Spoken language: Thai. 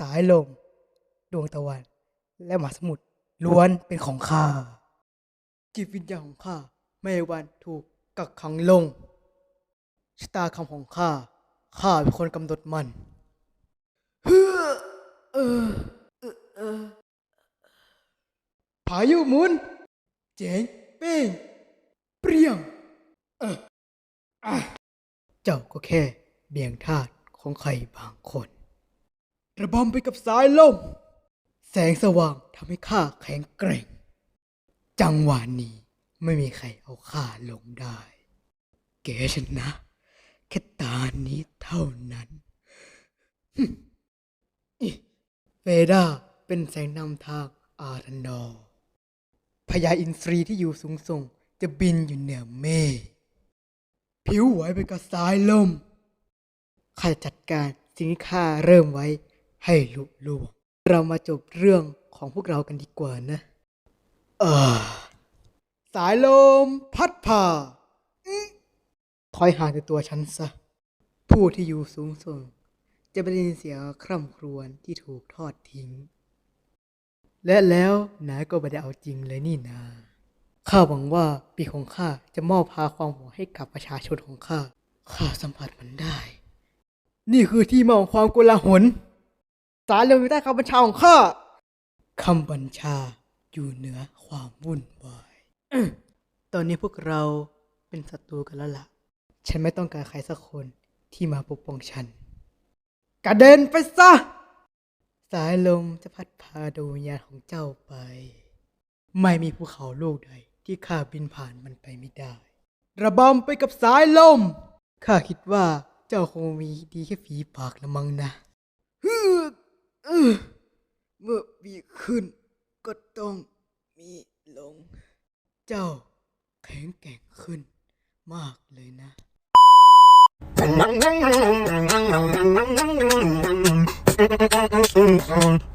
สายลม ดวงตะวัน และมหาสมุทรล้วนเป็นของข้า จิตวิญญาณของข้าไม่มีวันถูกกักขังลง ชะตากรรมของข้า ข้าเป็นคนกำหนดมันเฮ้อเออเออเออพายุหมุน เจ๋งเป้งเปรี้ยงเอออะเจ้าก็แค่เบียงทาสของใครบางคน ระบำไปกับสายลม แสงสว่างทำให้ข้าแข็งแกร่ง จังหวะนี้ไม่มีใครเอาข้าลงได้ แกชนะ แค่ตานี้เท่านั้นเวดาเป็นแสงนำทางอารันดอพญาอินทรีที่อยู่สูงส่งจะบินอยู่เหนือเมฆผิวไหวไปกับสายลมข้าจะจัดการสิ่งที่ข้าเริ่มไว้ ให้ลุล่วงเรามาจบเรื่องของพวกเรากันดีกว่านะเออสายลมพัดผ่าอื้อถอยห่างจากตัวฉันซะ ผู้ที่อยู่สูงส่ง จะไม่ได้ยินเสียงคร่ำครวญที่ถูกทอดทิ้ง และแล้วนายก็ไม่ได้เอาจริงเลยนี่นา ข้าหวังว่าปีของข้าจะมอบพาความหวังให้กับประชาชนของข้า ข้าสัมผัสมันได้ นี่คือที่มาของความโกลาหล สารลงอยู่ใต้คำบัญชาของข้าคำบัญชาอยู่เหนือความวุ่นวายอื้อตอนนี้พวกเราเป็นศัตรูกันแล้วล่ะ ฉันไม่ต้องการใครสักคนที่มาปกป้องฉัน กระเด็นไปซะ สายลมจะพัดพาดวงวิญญาณของเจ้าไป ไม่มีภูเขาลูกใดที่ข้าบินผ่านมันไปไม่ได้ ระบำไปกับสายลม ข้าคิดว่าเจ้าคงมีดีแค่ฝีปากละมั้งนะฮึก เมื่อมีขึ้นก็ต้องมีลง เจ้าแข็งแกร่งขึ้นมากเลยนะ Mm-hmm.